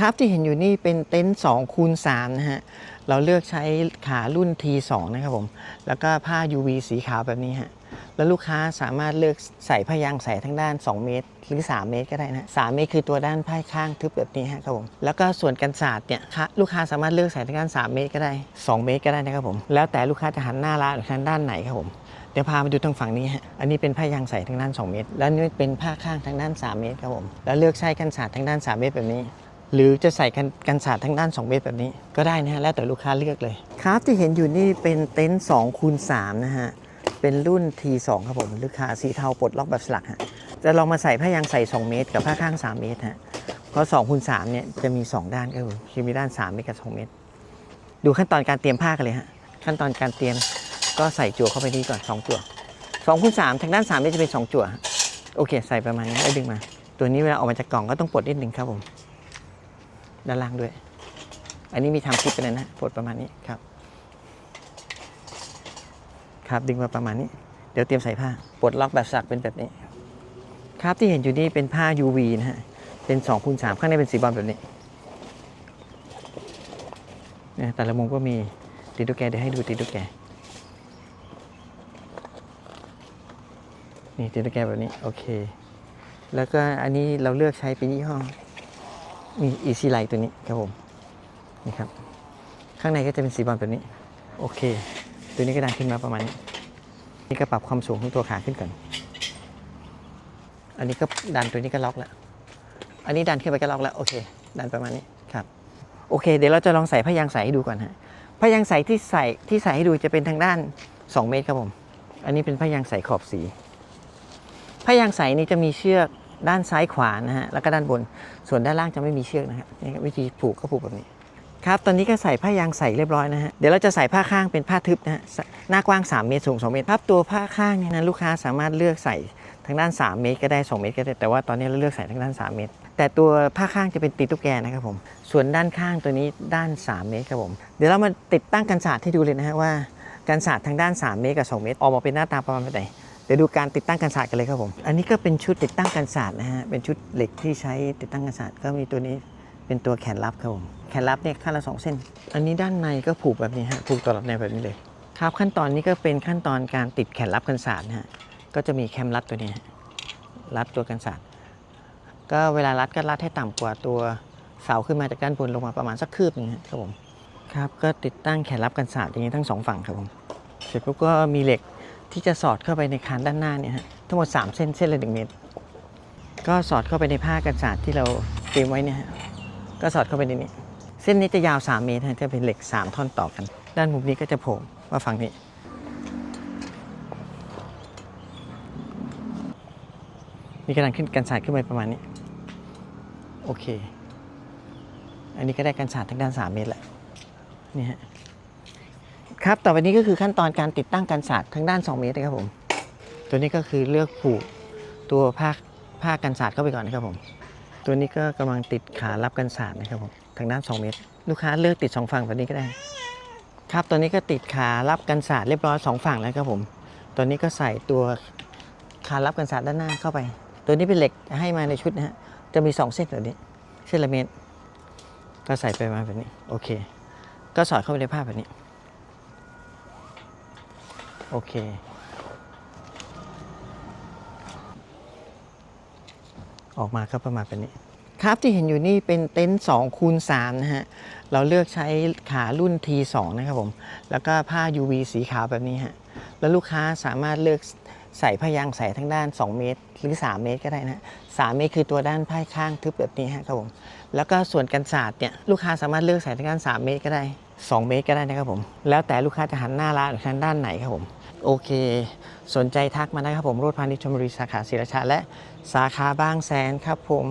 ครับที่เห็นอยู่นี่เป็นเต็นท์2คูณ3นะฮะ เราเลือกใช้ขารุ่น T2 นะครับผม แล้วก็ผ้า UV สีขาวแบบนี้ฮะ แล้วลูกค้าสามารถเลือกใส่ผ้ายางใส่ทั้งด้าน 2 เมตร หรือ 3 เมตรก็ได้นะ3เมตรคือตัวด้านผ้าข้างทึบแบบนี้ฮะครับผม แล้วก็ส่วนกันศาสตร์เนี่ยลูกค้าสามารถเลือกใส่ทั้งด้าน 3 เมตรก็ได้ 2 เมตรก็ได้นะครับผม แล้วแต่ลูกค้าจะหันหน้าร้านหรือทางด้านไหนครับผมเดี๋ยวพามาดูทางฝั่งนี้ฮะ อันนี้เป็นผ้ายางใส่ทางด้าน 2 เมตร แล้วนี่เป็นผ้าข้างทางด้าน 3 เมตรครับผม แล้วเลือกใช้กันศาสตร์ทางด้าน 3 เมตรแบบนี้ หรือจะใส่กันกันศาสตร์ทางด้าน 2 เมตรแบบนี้ ก็ได้นะฮะแล้วแต่ลูกค้าเลือกเลยครับที่เห็นอยู่นี่เป็นเต็นท์2คูณ3นะฮะ เป็นรุ่น T2 ครับผมลูกค้าสีเทาปลดล็อกแบบสลักฮะจะลองมาใส่ผ้ายางใส่ 2 เมตร กับผ้าข้าง 3 เมตรฮะเพราะ2คูณ3เนี่ยจะมี 2 ด้านก็คือคือมีด้าน3เมตรกับ 2 เมตร ดูขั้นตอนการเตรียมผ้ากันเลยฮะขั้นตอนการเตรียมก็ใส่จั่วเข้าไปนี่ก่อน2จั่ว2คูณ3ทางด้าน3เนี่จะเป็น 2 จั่วโอเค ใส่ประมาณนี้แล้วดึงมา ตัวนี้เวลาออกมาจากกล่องก็ต้องปลดนิดนึงครับผม ด้านล่างด้วย อันนี้มีทำคลิปไปเลยนะปลดประมาณนี้ครับ ครับดึงมาประมาณนี้ เดี๋ยวเตรียมใส่ผ้าปลดล็อกแบบสักเป็นแบบนี้ ครับที่เห็นอยู่นี่เป็นผ้า UV นะฮะเป็น2คูณ3ข้างในเป็นสีบอลแบบนี้เนี่ยแต่ละมุมก็มีตีตุ๊กแกเดี๋ยวให้ดูตีตุ๊กแกนี่ตีตุ๊กแกแบบนี้โอเค แล้วก็อันนี้เราเลือกใช้เป็นยี่ห้อ มีอีซี่ไลท์ตัวนี้ครับผมนี่ครับ ข้างในก็จะเป็นสีบอลแบบนี้ โอเค ตัวนี้ก็ดันขึ้นมาประมาณนี้นี่ก็ปรับความสูงของตัวขาขึ้นก่อน อันนี้ก็ดันตัวนี้ก็ล็อกแล้ว อันนี้ดันขึ้นไปก็ล็อกแล้วโอเค ดันประมาณนี้ครับ โอเค เดี๋ยวเราจะลองใส่ผ้ายางใส่ให้ดูก่อนฮะผ้ายางใส่ที่ใส่ที่ใส่ให้ดูจะเป็นทางด้าน 2 เมตรครับผม อันนี้เป็นผ้ายางใส่ขอบสีผ้ายางใสนี้จะมีเชือก ด้านซ้ายขวานะฮะแล้วก็ด้านบน ส่วนด้านล่างจะไม่มีเชือกนะฮะนี่ครับวิธีผูกก็ผูกแบบนี้ครับตอนนี้ก็ใส่ผ้ายางใส่เรียบร้อยนะฮะเดี๋ยวเราจะใส่ผ้าข้างเป็นผ้าทึบนะฮะหน้ากว้าง 3 เมตรสูง 2 เมตรครับตัวผ้าข้างเนี่ยนะลูกค้าสามารถเลือกใส่ทางด้าน 3 เมตรก็ได้ 2 เมตรก็ได้แต่ว่าตอนนี้เราเลือกใส่ทางด้าน 3 เมตร แต่ตัวผ้าข้างจะเป็นตีตุ๊กแกนะครับผมส่วนด้านข้างตัวนี้ด้าน 3 เมตรครับผมเดี๋ยวเรามาติดตั้งกันศาสตร์ให้ดูเลยนะฮะว่ากันศาสตร์ทางด้าน 3 เมตรกับ 2 เมตรออกมาเป็นหน้าตาประมาณไหน ดี๋ยวดูการติดตั้งกันศาสตร์กันเลยครับผม อันนี้ก็เป็นชุดติดตั้งกันศาสตร์นะฮะ เป็นชุดเหล็กที่ใช้ติดตั้งกันศาสตร์ก็มีตัวนี้เป็นตัวแขนรับครับผม แขนรับเนี่ยข้าละสองเส้น อันนี้ด้านในก็ผูกแบบนี้ฮะ ผูกตลอดแนวแบบนี้เลย ครับขั้นตอนนี้ก็เป็นขั้นตอนการติดแขนรับกันศาสตร์นะฮะ ก็จะมีแคมรัดตัวนี้รัดตัวกันศาสตร์ ก็เวลารัดก็รัดให้ต่ำกว่าตัวเสาขึ้นมาจากด้านบนลงมาประมาณสักคืบนึงฮะครับผม ครับก็ติดตั้งแขนรับกันศาสตร์อย่างนี้ทั้งสองฝั่งครับผม เสร็จปุ๊บก็มีเหล็ก ที่จะสอดเข้าไปในคานด้านหน้าเนี่ยฮะทั้งหมด 3 เส้นเส้นละหนึ่งเมตร ก็สอดเข้าไปในผ้ากันศาสตร์ที่เราเตรียมไว้เนี่ยฮะก็สอดเข้าไปในนี้เส้นนี้จะยาว 3 เมตรฮะจะเป็นเหล็ก 3 ท่อนต่อกัน ด้านมุมนี้ก็จะโผล่มาฝั่งนี้นี่กำลังขึ้นกันศาสตร์ขึ้นไปประมาณนี้ โอเค อันนี้ก็ได้กันศาสตร์ทางด้าน 3 เมตรแหละนี่ฮะ ครับ ต่อไปนี้ก็คือขั้นตอนการติดตั้งกันศาสตร์ทางด้าน 2 เมตรนะครับผม ตัวนี้ก็คือเลือกผูกตัวผ้าผ้ากันศาสตร์เข้าไปก่อนนะครับผม ตัวนี้ก็กำลังติดขารับกันศาสตร์นะครับผมทางด้าน 2 เมตร ลูกค้าเลือกติด 2 ฝั่งแบบนี้ก็ได้ ครับ ตัวนี้ก็ติดขารับกันศาสตร์เรียบร้อย 2 ฝั่งแล้วครับผม ตัวนี้ก็ใส่ตัวขารับกันศาสตร์ด้านหน้าเข้าไป ตัวนี้เป็นเหล็กให้มาในชุดนะฮะ จะมี 2 เส้นแบบนี้ เส้นละเมตร ก็ใส่ไปมาแบบนี้ โอเค ก็สอดเข้าไปในผ้าแบบนี้ โอเค ออกมาก็ประมาณแบบนี้ ครับที่เห็นอยู่นี่เป็นเต็นท์2คูณ3นะฮะ เราเลือกใช้ขารุ่น T2 นะครับผม แล้วก็ผ้า UV สีขาวแบบนี้ฮะ แล้วลูกค้าสามารถเลือกใส่ผ้ายางใส่ทั้งด้าน 2 เมตร หรือ 3 เมตรก็ได้นะฮะ3เมตรคือตัวด้านผ้าข้างทึบแบบนี้ฮะครับผม แล้วก็ส่วนกันศาสตร์เนี่ยลูกค้าสามารถเลือกใส่ทั้งด้าน 3 เมตรก็ได้ 2 เมตรก็ได้นะครับผม แล้วแต่ลูกค้าจะหันหน้าร้านหรือทางด้านไหนครับผม โอเค สนใจทักมาได้ครับผมโรดพาณิชย์ชมบุรีสาขาศิราชาและสาขาบางแสนครับผม